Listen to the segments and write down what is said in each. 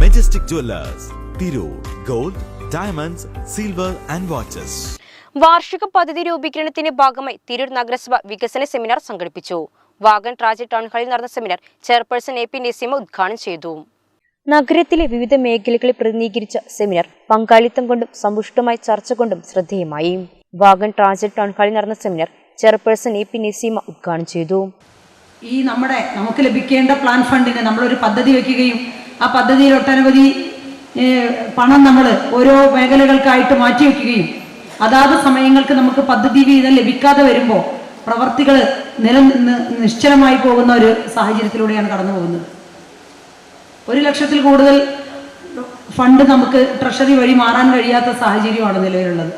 Majestic Jewellers Tirur gold diamonds silver and watches വാർഷിക പദ്ധതി രൂപീകരണത്തിന്റെ ഭാഗമായി തിരൂർ നഗരസഭ വികസന സെമിനാർ സംഘടിപ്പിച്ചു. വാഗൺ ട്രാജി ടൗൺ ഹാളിൽ നടന്ന seminar chairperson A P Naseema ഉദ്ഘാടനം ചെയ്തു. നഗരത്തിലെ വിവിധ മേഖലകളെ പ്രതിനിധീകരിച്ച സെമിനാർ പങ്കാളിത്തം കൊണ്ടും സമ്പുഷ്ടമായ ചർച്ച കൊണ്ടും ശ്രദ്ധേയമായി. വാഗൺ ട്രാജി ടൗൺ ഹാളിൽ നടന്ന seminar chairperson A P Naseema ഉദ്ഘാടനം ചെയ്തു. ഈ നമ്മുടെ നമുക്ക് ലഭിക്കേണ്ട പ്ലാൻ ഫണ്ടിന് നമ്മളൊരു പദ്ധതി വെക്കുകയും ആ പദ്ധതിയിൽ ഒട്ടനവധി പണം നമ്മൾ ഓരോ മേഖലകൾക്കായിട്ട് മാറ്റിവെക്കുകയും അതാത് സമയങ്ങൾക്ക് നമുക്ക് പദ്ധതി വീതം ലഭിക്കാതെ വരുമ്പോൾ പ്രവർത്തികൾ നിലനിന്ന് നിശ്ചലമായി പോകുന്ന ഒരു സാഹചര്യത്തിലൂടെയാണ് കടന്നു പോകുന്നത്. ഒരു ലക്ഷത്തിൽ കൂടുതൽ ഫണ്ട് നമുക്ക് ട്രഷറി വഴി മാറാൻ കഴിയാത്ത സാഹചര്യമാണ് നിലവിലുള്ളത്.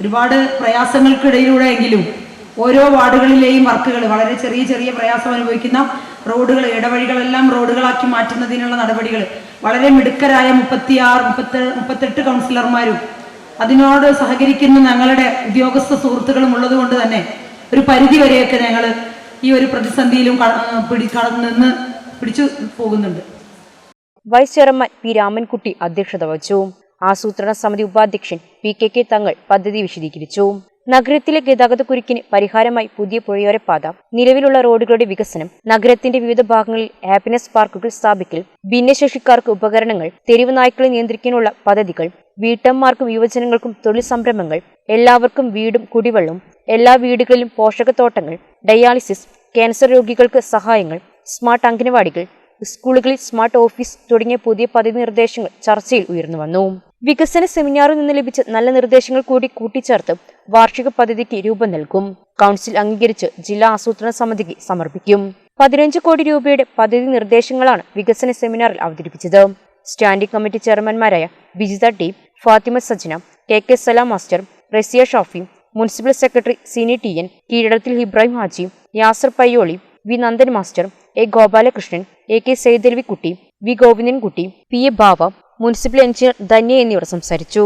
ഒരുപാട് പ്രയാസങ്ങൾക്കിടയിലൂടെ എങ്കിലും ഓരോ വാർഡുകളിലെയും വർക്കുകൾ വളരെ ചെറിയ ചെറിയ പ്രയാസം അനുഭവിക്കുന്ന റോഡുകൾ ഇടവഴികളെല്ലാം റോഡുകളാക്കി മാറ്റുന്നതിനുള്ള നടപടികൾ. വളരെ മിടുക്കരായ മുപ്പത്തിയാറ് മുപ്പത്തി മുപ്പത്തെട്ട് കൗൺസിലർമാരും അതിനോട് സഹകരിക്കുന്ന ഞങ്ങളുടെ ഉദ്യോഗസ്ഥ സുഹൃത്തുക്കളും ഉള്ളതുകൊണ്ട് തന്നെ ഒരു പരിധി വരെയൊക്കെ ഞങ്ങൾ ഈ ഒരു പ്രതിസന്ധിയിലും പിടി നിന്ന് പിടിച്ചു പോകുന്നുണ്ട്. വൈസ് ചെയർമാൻ പി രാമൻകുട്ടി അധ്യക്ഷത വഹിച്ചു. ആസൂത്രണ സമിതി ഉപാധ്യക്ഷൻ പി കെ കെ തങ്ങൾ പദ്ധതി വിശദീകരിച്ചു. നഗരത്തിലെ ഗതാഗത കുരുക്കിന് പരിഹാരമായി പുതിയ പുഴയോര പാത നിലവിലുള്ള റോഡുകളുടെ വികസനം നഗരത്തിന്റെ വിവിധ ഭാഗങ്ങളിൽ ഹാപ്പിനെസ് പാർക്കുകൾ സ്ഥാപിക്കൽ ഭിന്നശേഷിക്കാർക്ക് ഉപകരണങ്ങൾ തെരുവ് നായ്ക്കളെ നിയന്ത്രിക്കാനുള്ള പദ്ധതികൾ വീട്ടമ്മമാർക്കും യുവജനങ്ങൾക്കും തൊഴിൽ സംരംഭങ്ങൾ എല്ലാവർക്കും വീടും കുടിവെള്ളവും എല്ലാ വീടുകളിലും പോഷകത്തോട്ടങ്ങൾ ഡയാലിസിസ് ക്യാൻസർ രോഗികൾക്ക് സഹായങ്ങൾ സ്മാർട്ട് അംഗനവാടികൾ സ്കൂളുകളിൽ സ്മാർട്ട് ഓഫീസ് തുടങ്ങിയ പുതിയ പദ്ധതി നിർദ്ദേശങ്ങൾ ചർച്ചയിൽ ഉയർന്നു വന്നു. വികസന സെമിനാറിൽ നിന്ന് ലഭിച്ച നല്ല നിർദ്ദേശങ്ങൾ കൂടി കൂട്ടിച്ചേർത്ത് വാർഷിക പദ്ധതിക്ക് രൂപം നൽകും. കൗൺസിൽ അംഗീകരിച്ച് ജില്ലാ ആസൂത്രണ സമിതിക്ക് സമർപ്പിക്കും. പതിനഞ്ച് കോടി രൂപയുടെ പദ്ധതി നിർദ്ദേശങ്ങളാണ് വികസന സെമിനാറിൽ അവതരിപ്പിച്ചത്. Standing committee ചെയർമാൻമാരായ Bijitha T Fathima Sajna K K Salam master Raziya Shafi municipal secretary Sini T N Keezhadathil Ibrahim Haji Yasar Payyoli V Nandan master A Gopalakrishnan A K Saithalavikutty V Govindankutty P A Bava municipal engineer Dhanya എന്നിവർ സംസാരിച്ചു